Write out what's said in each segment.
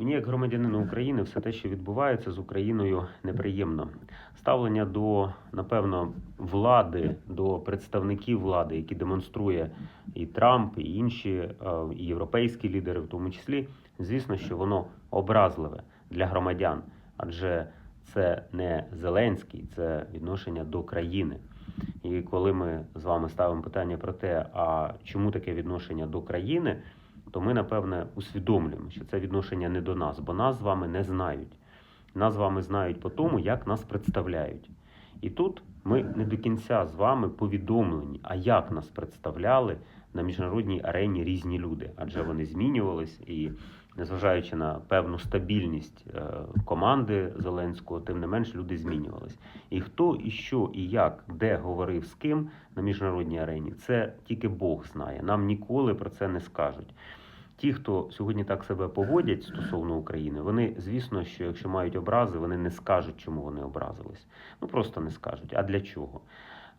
Мені, як громадянину України, все те, що відбувається з Україною, неприємно. Ставлення до, напевно, влади, до представників влади, які демонструє і Трамп, і інші, е, і європейські лідери, в тому числі, звісно, що воно образливе для громадян, адже це не Зеленський, це відношення до країни. І коли ми з вами ставимо питання про те, а чому таке відношення до країни, то ми напевне усвідомлюємо, що це відношення не до нас, бо нас з вами не знають. Нас з вами знають по тому, як нас представляють. І тут ми не до кінця з вами повідомлені, а як нас представляли на міжнародній арені різні люди, адже вони змінювались і. Незважаючи на певну стабільність е, команди Зеленського, тим не менш люди змінювались. І хто і що, і як, де говорив з ким на міжнародній арені, це тільки Бог знає. Нам ніколи про це не скажуть. Ті, хто сьогодні так себе поводять стосовно України, вони, звісно, що якщо мають образи, вони не скажуть, чому вони образились. Ну просто не скажуть. А для чого?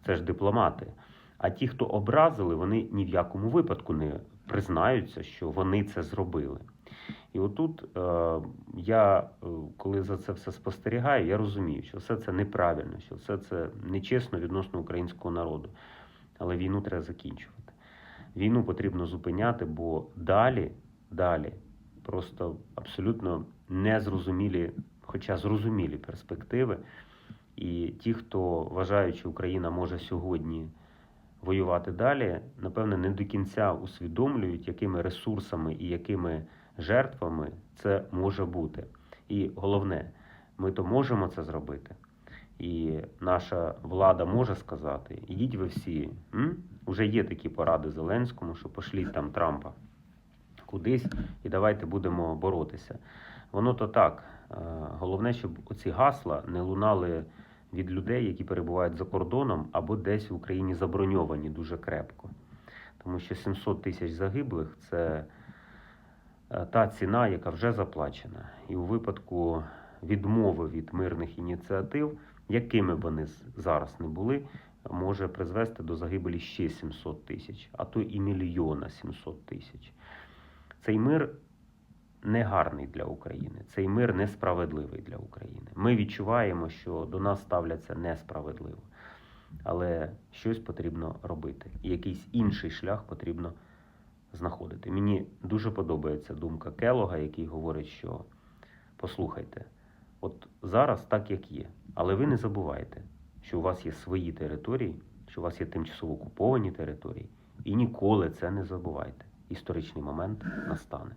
Це ж дипломати. А ті, хто образили, вони ні в якому випадку не признаються, що вони це зробили. І отут е, я, е, коли за це все спостерігаю, я розумію, що все це неправильно, що все це нечесно відносно українського народу. Але війну треба закінчувати. Війну потрібно зупиняти, бо далі, далі просто абсолютно незрозумілі, хоча зрозумілі перспективи. І ті, хто вважають, що Україна може сьогодні воювати далі, напевне, не до кінця усвідомлюють, якими ресурсами і якими жертвами це може бути. І головне, ми то можемо це зробити. І наша влада може сказати: ідіть ви всі, м? уже є такі поради Зеленському, що пошліть там Трампа кудись і давайте будемо боротися. Воно то так. Е, Головне, щоб оці гасла не лунали від людей, які перебувають за кордоном або десь в Україні заброньовані дуже крепко. Тому що 700 тисяч загиблих це та ціна, яка вже заплачена. І у випадку відмови від мирних ініціатив, якими б вони зараз не були, може призвести до загибелі ще 700 тисяч, а то і мільйона 700 тисяч. Цей мир не гарний для України. Цей мир несправедливий для України. Ми відчуваємо, що до нас ставляться несправедливо. Але щось потрібно робити. І якийсь інший шлях потрібно знаходити. Мені дуже подобається думка Келога, який говорить, що послухайте, от зараз так, як є, але ви не забувайте, що у вас є свої території, що у вас є тимчасово окуповані території, і ніколи це не забувайте. Історичний момент настане.